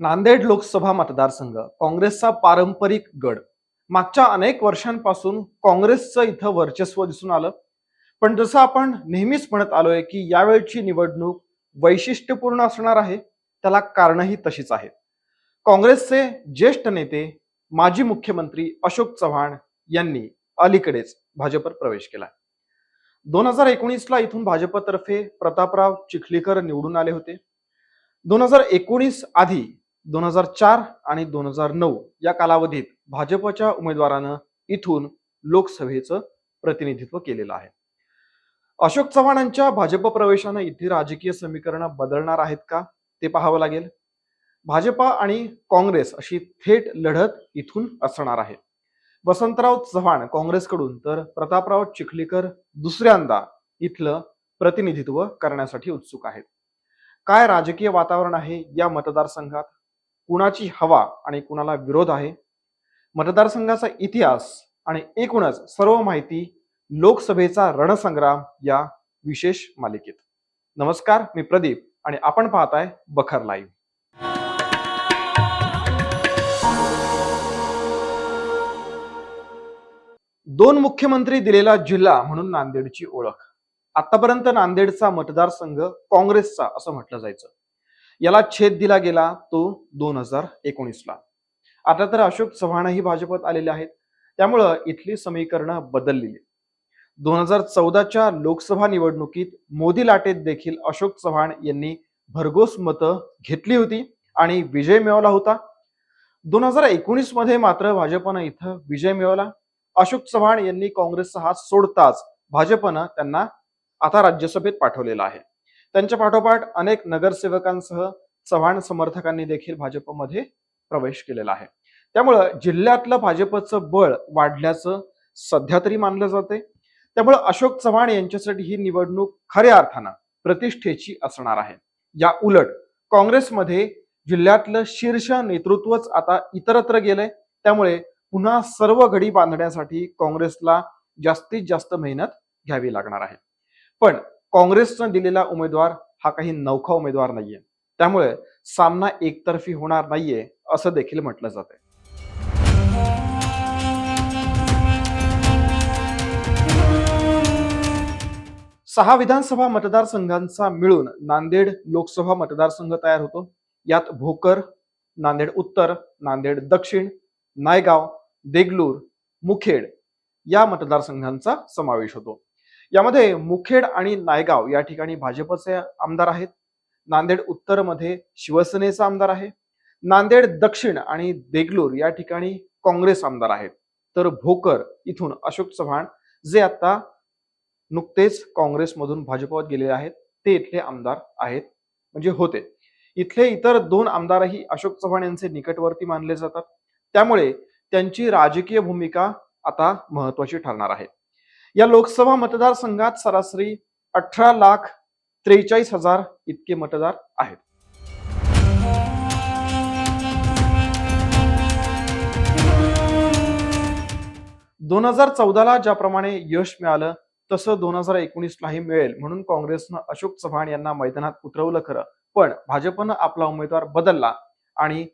नांदेड लोकसभा मतदारसंघ काँग्रेसचा पारंपरिक गड. मागच्या अनेक वर्षांपासून काँग्रेसचं इथं वर्चस्व दिसून आलं. पण जसं आपण नेहमीच म्हणत आलोय की यावेळची निवडणूक वैशिष्ट्यपूर्ण असणार आहे त्याला कारणही तशीच आहेत. काँग्रेसचे ज्येष्ठ नेते माजी मुख्यमंत्री अशोक चव्हाण यांनी अलीकडेच भाजपत प्रवेश केला. दोन हजार एकोणीसला इथून भाजपतर्फे प्रतापराव चिखलीकर निवडून आले होते. दोन हजार एकोणीस आधी दोन हजार चार आणि दोन हजार नऊ या कालावधीत भाजपच्या उमेदवारानं इथून लोकसभेचं प्रतिनिधित्व केलेलं आहे. अशोक चव्हाणांच्या भाजप प्रवेशानं इथे राजकीय समीकरणं बदलणार आहेत का? ते पाहावं लागेल. भाजपा आणि काँग्रेस अशी थेट लढत इथून असणार आहे. वसंतराव चव्हाण काँग्रेसकडून तर प्रतापराव चिखलीकर दुसऱ्यांदा इथलं प्रतिनिधित्व करण्यासाठी उत्सुक आहेत. काय राजकीय वातावरण आहे या मतदारसंघात? कुणाची हवा आणि कुणाला विरोध आहे? मतदारसंघाचा इतिहास आणि एकूणच सर्व माहिती लोकसभेचा रणसंग्राम या विशेष मालिकेत. नमस्कार मी प्रदीप आणि आपण पाहताय बखर लाईव्ह. दोन मुख्यमंत्री दिलेला जिल्हा म्हणून नांदेडची ओळख. आतापर्यंत नांदेडचा मतदारसंघ काँग्रेसचा असं म्हटलं जायचं. याला छेद दिला गेला तो दोन हजार एकोणीसला. आता तर अशोक चव्हाणही भाजपत आलेले आहेत. त्यामुळं इथली समीकरणं बदललेली दोन हजार चौदाच्या लोकसभा निवडणुकीत मोदी लाटेत देखील अशोक चव्हाण यांनी भरघोस मतं घेतली होती आणि विजय मिळवला होता. दोन हजार एकोणीसमध्ये मात्र भाजपनं इथं विजय मिळवला. अशोक चव्हाण यांनी काँग्रेसचा हात सोडताच भाजपनं त्यांना आता राज्यसभेत पाठवलेला आहे. त्यांच्या पाठोपाठ अनेक नगरसेवकांसह चव्हाण समर्थकांनी देखील भाजपमध्ये प्रवेश केलेला आहे. त्यामुळं जिल्ह्यातलं भाजपचं बळ वाढल्याचं सध्या तरी मानलं जाते त्यामुळं अशोक चव्हाण यांच्यासाठी ही निवडणूक खऱ्या अर्थानं प्रतिष्ठेची असणार आहे. या उलट काँग्रेसमध्ये जिल्ह्यातलं शीर्ष नेतृत्वच आता इतरत्र गेलंय. त्यामुळे पुन्हा सर्व घडी बांधण्यासाठी काँग्रेसला जास्तीत जास्त मेहनत घ्यावी लागणार आहे. पण काँग्रेसनं दिलेला उमेदवार हा काही नौखा उमेदवार नाहीये. त्यामुळे सामना एकतर्फी होणार नाहीये असं देखील म्हटलं जाते सहा विधानसभा मतदारसंघांचा मिळून नांदेड लोकसभा मतदारसंघ तयार होतो. यात भोकर नांदेड उत्तर नांदेड दक्षिण नायगाव देगलूर मुखेड या मतदारसंघांचा समावेश होतो. यामध्ये मुखेड आणि नायगाव या ठिकाणी भाजपचे आमदार आहेत. नांदेड उत्तरमध्ये शिवसेनेचा आमदार आहे. नांदेड दक्षिण आणि देगलूर या ठिकाणी काँग्रेस आमदार आहेत. तर भोकर इथून अशोक चव्हाण जे आता नुकतेच काँग्रेसमधून भाजपवर गेलेले आहेत ते इथले आमदार आहेत म्हणजे होते. इथले इतर दोन आमदारही अशोक चव्हाण यांचे निकटवर्ती मानले जातात. त्यामुळे त्यांची राजकीय भूमिका आता महत्वाची ठरणार आहे. या लोकसभा मतदारसंघात सरासरी अठरा लाख त्रेचाळीस हजार इतके मतदार आहेत. दोन हजार चौदाला ज्याप्रमाणे यश मिळालं तसं दोन हजार एकोणीसलाही मिळेल म्हणून काँग्रेसनं अशोक चव्हाण यांना मैदानात उतरवलं खरं. पण भाजपनं आपला उमेदवार बदलला आणि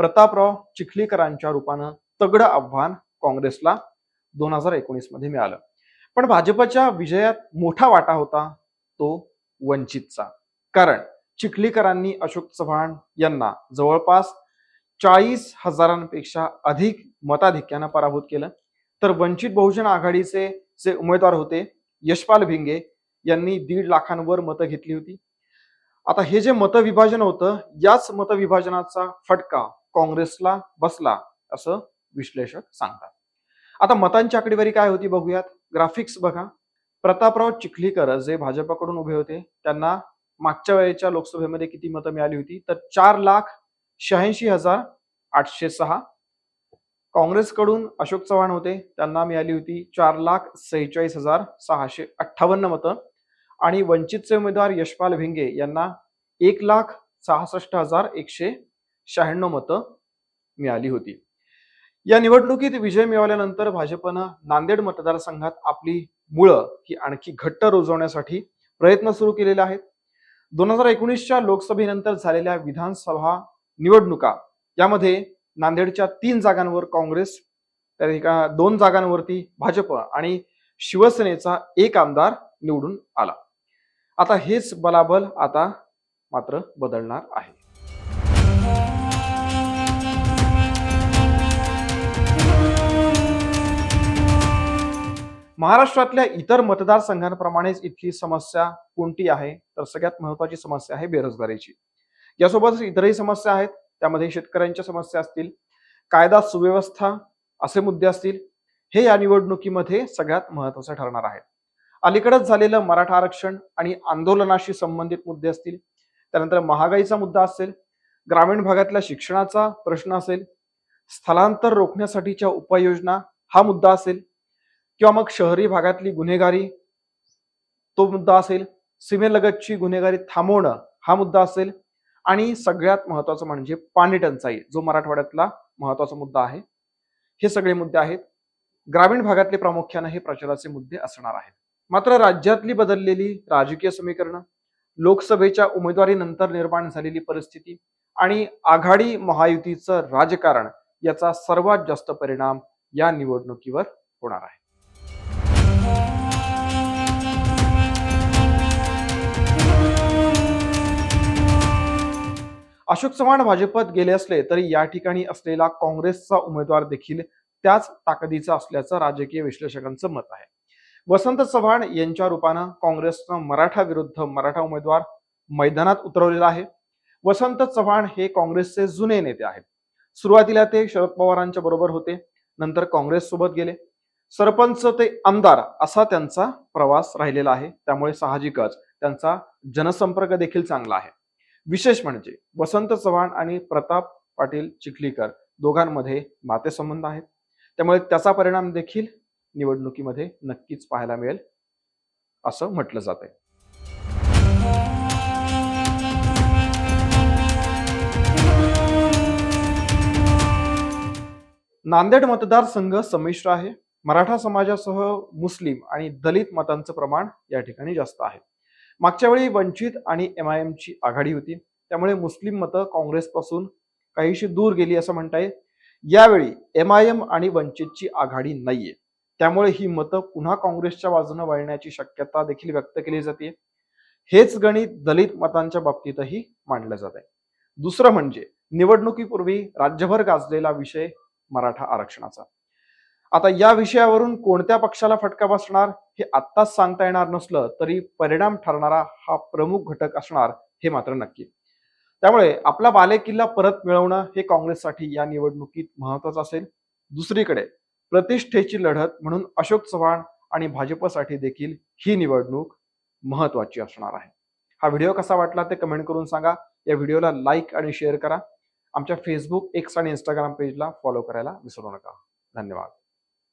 प्रतापराव चिखलीकरांच्या रूपानं तगडं आव्हान काँग्रेसला दोन हजार एकोणीसमध्ये मिळालं. पण भाजपच्या विजयात मोठा वाटा होता तो वंचितचा. कारण चिखलीकरांनी अशोक चव्हाण यांना जवळपास चाळीस हजारांपेक्षा अधिक मताधिक्यानं पराभूत केलं. तर वंचित बहुजन आघाडीचे जे उमेदवार होते यशपाल भिंगे यांनी दीड लाखांवर मतं घेतली होती. आता हे जे मतविभाजन होतं याच मतविभाजनाचा फटका काँग्रेसला बसला असं विश्लेषक सांगतात. आता मतांची आकडेवारी काय होती बघूयात. ग्राफिक्स बघा. प्रतापराव चिखलीकर जे भाजपाकडून उभे होते त्यांना मागच्या वेळेच्या लोकसभेमध्ये किती मतं मिळाली होती? तर चार लाख शहाऐंशी हजार आठशे सहा. काँग्रेसकडून अशोक चव्हाण होते त्यांना मिळाली होती चार लाख सेहेचाळीस हजार सहाशे अठ्ठावन्न मतं. आणि वंचितचे उमेदवार यशपाल भिंगे यांना एक लाख सहासष्ट हजार एकशे शहाण्णव मतं मिळाली होती. या निवडणुकीत विजय मिळवल्यानंतर भाजपनं नांदेड मतदारसंघात आपली मुळं ही आणखी घट्ट रुजवण्यासाठी प्रयत्न सुरू केलेले आहेत. दोन हजार एकोणीसच्या लोकसभेनंतर झालेल्या विधानसभा निवडणुका यामध्ये नांदेडच्या तीन जागांवर काँग्रेस तर एका दोन जागांवरती भाजप आणि शिवसेनेचा एक आमदार निवडून आला. आता हेच बलाबल आता मात्र बदलणार आहे. महाराष्ट्रातल्या इतर मतदारसंघांप्रमाणेच इथली समस्या कोणती आहे? तर सगळ्यात महत्वाची समस्या आहे बेरोजगारीची. यासोबतच इतरही समस्या आहेत. त्यामध्ये शेतकऱ्यांच्या समस्या असतील कायदा सुव्यवस्था असे मुद्दे असतील हे या निवडणुकीमध्ये सगळ्यात महत्वाचं ठरणार आहे. अलीकडेच झालेलं मराठा आरक्षण आणि आंदोलनाशी संबंधित मुद्दे असतील त्यानंतर महागाईचा मुद्दा असेल ग्रामीण भागातल्या शिक्षणाचा प्रश्न असेल स्थलांतर रोखण्यासाठीच्या उपाययोजना हा मुद्दा असेल किंवा मग शहरी भागातली गुन्हेगारी तो मुद्दा असेल. सीमेलगतची गुन्हेगारी थांबवणं हा मुद्दा असेल. आणि सगळ्यात महत्वाचं म्हणजे पाणी टंचाई जो मराठवाड्यातला महत्त्वाचा मुद्दा आहे. हे सगळे मुद्दे आहेत. ग्रामीण भागातले प्रामुख्याने हे प्रचाराचे मुद्दे असणार आहेत. मात्र राज्यातली बदललेली राजकीय समीकरणं लोकसभेच्या उमेदवारीनंतर निर्माण झालेली परिस्थिती आणि आघाडी महायुतीचं राजकारण याचा सर्वात जास्त परिणाम या निवडणुकीवर होणार आहे. अशोक चव्हाण भाजपत गेले असले तरी या ठिकाणी असलेला काँग्रेसचा उमेदवार देखील त्याच ताकदीचा असल्याचं राजकीय विश्लेषकांचं मत आहे. वसंत चव्हाण यांच्या रूपानं काँग्रेसनं मराठा विरुद्ध मराठा उमेदवार मैदानात उतरवलेला आहे. वसंत चव्हाण हे काँग्रेसचे जुने नेते आहेत. सुरुवातीला ते शरद पवारांच्या बरोबर होते नंतर काँग्रेस सोबत गेले. सरपंच ते आमदार असा त्यांचा प्रवास राहिलेला आहे. त्यामुळे साहजिकच त्यांचा जनसंपर्क देखील चांगला आहे. विशेष म्हणजे वसंत चव्हाण आणि प्रताप पाटील चिखलीकर दोघांमध्ये नातेसंबंध आहेत. त्यामुळे त्याचा परिणाम देखील निवडणुकीमध्ये नक्कीच पाहायला मिळेल असं म्हटलं जात आहे नांदेड मतदारसंघ संमिश्र आहे. मराठा समाजासह मुस्लिम आणि दलित मतांचं प्रमाण या ठिकाणी जास्त आहे. मागच्या वेळी वंचित आणि एम आय एमची आघाडी होती. त्यामुळे मुस्लिम मतं काँग्रेसपासून काहीशी दूर गेली असं म्हणता येईल यावेळी एम आय एम आणि वंचितची आघाडी नाहीये. त्यामुळे ही मतं पुन्हा काँग्रेसच्या बाजूने वळण्याची शक्यता देखील व्यक्त केली जाते. हेच गणित दलित मतांच्या बाबतीतही मांडलं जात आहे दुसरं म्हणजे निवडणुकीपूर्वी राज्यभर गाजलेला विषय मराठा आरक्षणाचा. आता या विषयावरून कोणत्या पक्षाला फटका बसणार हे आत्ताच सांगता येणार नसलं तरी परिणाम ठरणारा हा प्रमुख घटक असणार हे मात्र नक्की. त्यामुळे आपला बालेकिल्ला परत मिळवणं हे काँग्रेससाठी या निवडणुकीत महत्वाचं असेल. दुसरीकडे प्रतिष्ठेची लढत म्हणून अशोक चव्हाण आणि भाजपसाठी देखील ही निवडणूक महत्वाची असणार आहे. हा व्हिडिओ कसा वाटला ते कमेंट करून सांगा. या व्हिडिओला लाईक आणि शेअर करा. आमच्या फेसबुक एक्स आणि इंस्टाग्राम पेजला फॉलो करायला विसरू नका. धन्यवाद.